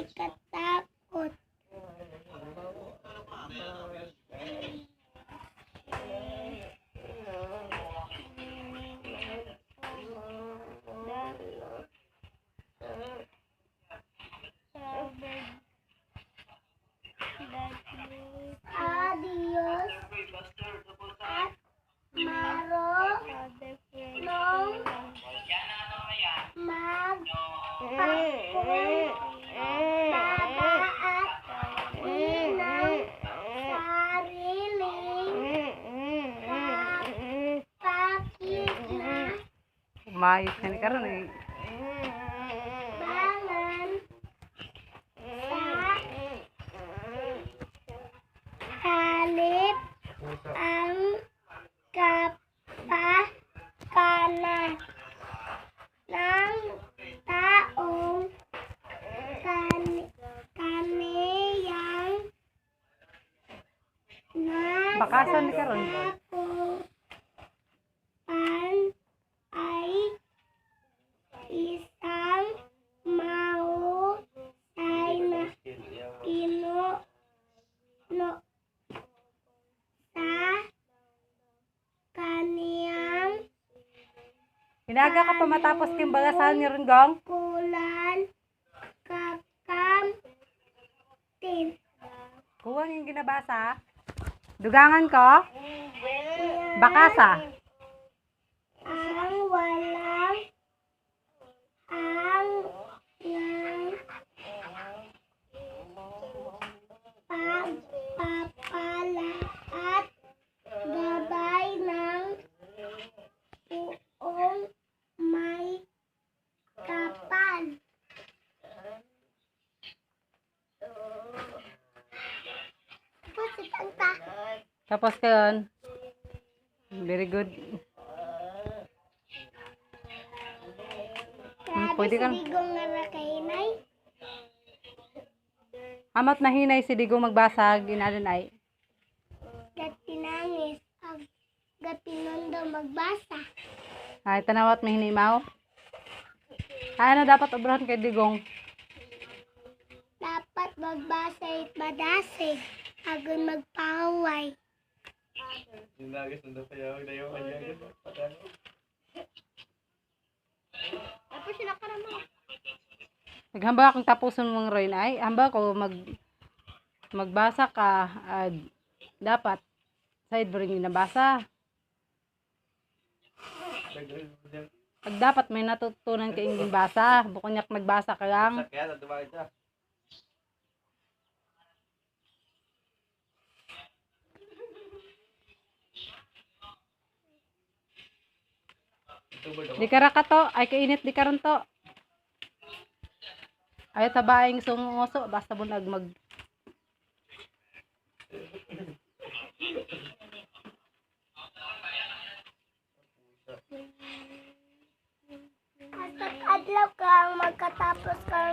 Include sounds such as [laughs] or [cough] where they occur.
ay katakot. Adios at maro nung magpapun baba at inang sariling pakit na Umayos ka ni karon eh. bangan sa halip ang kapakanan ng Bakasan ni karon. Pan ay isang mahusay na pinuno sa kaniyang Inaga ka pa matapos kang bagasan ni Ringgong. kulan kakamtin. Kuha yung ginabasa. Dugangan ko. Bakasa. Ang walang ang ng pagpapala at gabay ng buong may kapal. Pusit ang ta. Tapos ka yun. Very good. Grabe pwede si Digong nga nakainay. Amat na hinay si Digong magbasa. Ginalan ay. Gatinangis ang gatinundo magbasa. Ay, tanawat may hinimaw. Ay, ano dapat obrahan kay Digong? Dapat magbasa at madasig. Agon magpaway. Tapos sila ka naman. Naghamba akong tapuson mong Roy na ay. Hamba ko mag magbasa ka. at dapat side rin yung nabasa. Pag dapat may natutunan ka yung [laughs] basa. Bukunyak nagbasa ka lang. Di kara ka to. Ay kainit di karon to. Ay tabaing sunguso. Basta bunag mag adlaw ka magkatapos ka